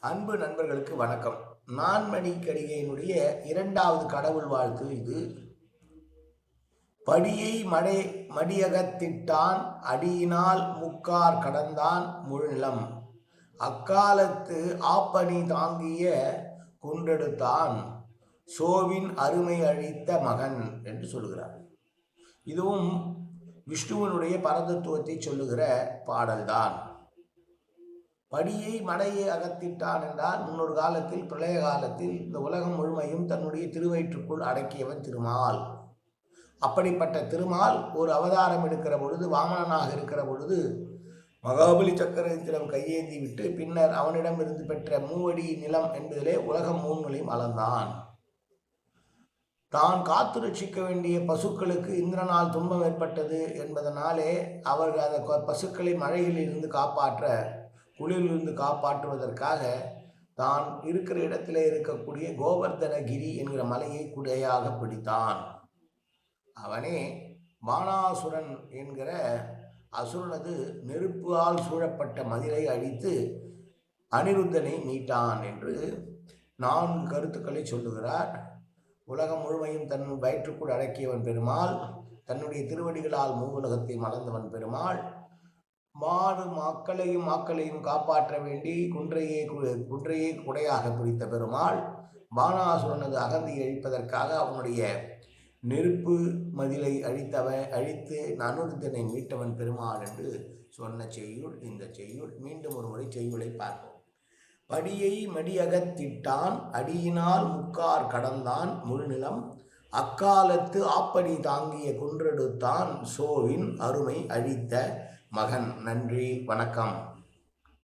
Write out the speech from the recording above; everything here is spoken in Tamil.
அன்பு நண்பர்களுக்கு வணக்கம். நான்மணி கடிகையினுடைய இரண்டாவது கடவுள் வாழ்த்து இது. படியை மடை மடியகத்திட்டான் அடியினால் முக்கார் கடந்தான் முழுநிலம் அக்காலத்து ஆப்பணி தாங்கிய குன்றெடுத்தான் சோவின் அருமை அழித்த மகன் என்று சொல்கிறார் இதுவும் விஷ்ணுவனுடைய பரதத்துவத்தை சொல்லுகிற பாடல்தான். படியை மடையை அகத்திட்டான் என்றால் முன்னொரு காலத்தில் பிரளய காலத்தில் இந்த உலகம் முழுமையும் தன்னுடைய திருவயிற்றுக்குள் அடக்கியவன் திருமால். அப்படிப்பட்ட திருமால் ஒரு அவதாரம் எடுக்கிற பொழுது வாமனனாக இருக்கிற பொழுது மகாபலி சக்கரவர்த்தியிடம் கையேந்தி விட்டு பின்னர் அவனிடமிருந்து பெற்ற மூவடி நிலம் என்பதிலே உலகம் மூன்களையும் அளந்தான். தான் காத்து ரட்சிக்க வேண்டிய பசுக்களுக்கு இந்திரனால் துன்பம் ஏற்பட்டது என்பதனாலே அவர்கள் அந்த பசுக்களை மழையிலிருந்து காப்பாற்ற குளிரிலிருந்து காப்பாற்றுவதற்காக தான் இருக்கிற இடத்துல இருக்கக்கூடிய கோவர்தனகிரி என்கிற மலையை குடையாக பிடித்தான். அவனே மானாசுரன் என்கிற அசுரனது நெருப்பால் சூழப்பட்ட மதிலை அழித்து அனிருத்தனை மீட்டான் என்று நான்கு கருத்துக்களை சொல்லுகிறார். உலகம் முழுமையும் தன் வயிற்றுக்குள் அடக்கியவன் பெருமாள் தன்னுடைய திருவடிகளால் மூவுலகத்தை மலர்ந்தவன் பெருமாள் மாடு மக்களையும் மாக்களையும் காப்பாற்ற வேண்டி குன்றையே குன்றையே குடையாக பிடித்த பெருமாள் பானாசுரனது அகந்தியை அழிப்பதற்காக அவனுடைய நெருப்பு மதிலை அழித்தவன் அழித்து அனுருத்தனை மீட்டவன் பெருமாள் என்று சொன்ன செய்யுள் இந்த செய்யுள். மீண்டும் ஒரு முறை செய்யுளை பார்ப்போம். படியை மடியகத்திட்டான் அடியினால் முக்கார் கடந்தான் முழுநிலம் அக்காலத்து ஆப்படி தாங்கிய குன்றெடுத்தான் சோவின் அருமை அழித்த மகன் நன்றி வணக்கம்.